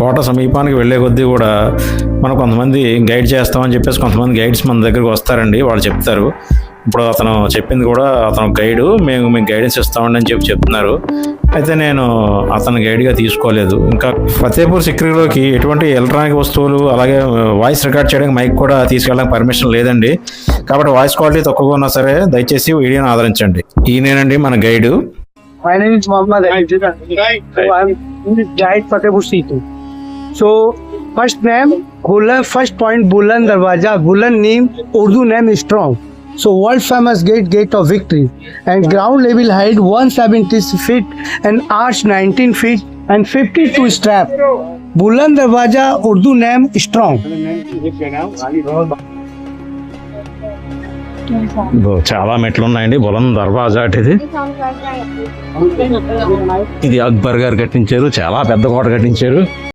కోట సమీపానికి వెళ్ళే కొద్దీ కూడా మనం కొంతమంది గైడ్ చేస్తామని చెప్పేసి కొంతమంది గైడ్స్ మన దగ్గరికి వస్తారండి వాళ్ళు చెప్తారు. ఇప్పుడు అతను చెప్పింది కూడా అతను గైడు మేము మీకు గైడెన్స్ ఇస్తామండి అని చెప్పి చెప్తున్నారు. అయితే నేను అతను గైడ్గా తీసుకోలేదు. ఇంకా ఫతేపూర్ సిక్రీలోకి ఎటువంటి ఎలక్ట్రానిక్ వస్తువులు అలాగే వాయిస్ రికార్డ్ చేయడానికి మైక్ కూడా తీసుకెళ్ళడానికి పర్మిషన్ లేదండి. కాబట్టి వాయిస్ క్వాలిటీ తక్కువగా ఉన్నా సరే దయచేసి వీడియోని ఆదరించండి. ఈయనేనండి మన guide. My name is Mohammad Ali. So I'm in the guide Fatehpur Situ. So first name Bulan, first point Bulan Darwaja. Bulan name Urdu name is strong. So world famous gate, gate of victory, and ground level height 170 feet and arch 19 feet and 52 strap. Bulan Darwaja Urdu name strong. ఇదో చాలా మెట్లు ఉన్నాయండి బులం దర్వాజా అటు ఇది ఇది అక్బర్ గారు కట్టించారు చాలా పెద్ద కోట కట్టించారు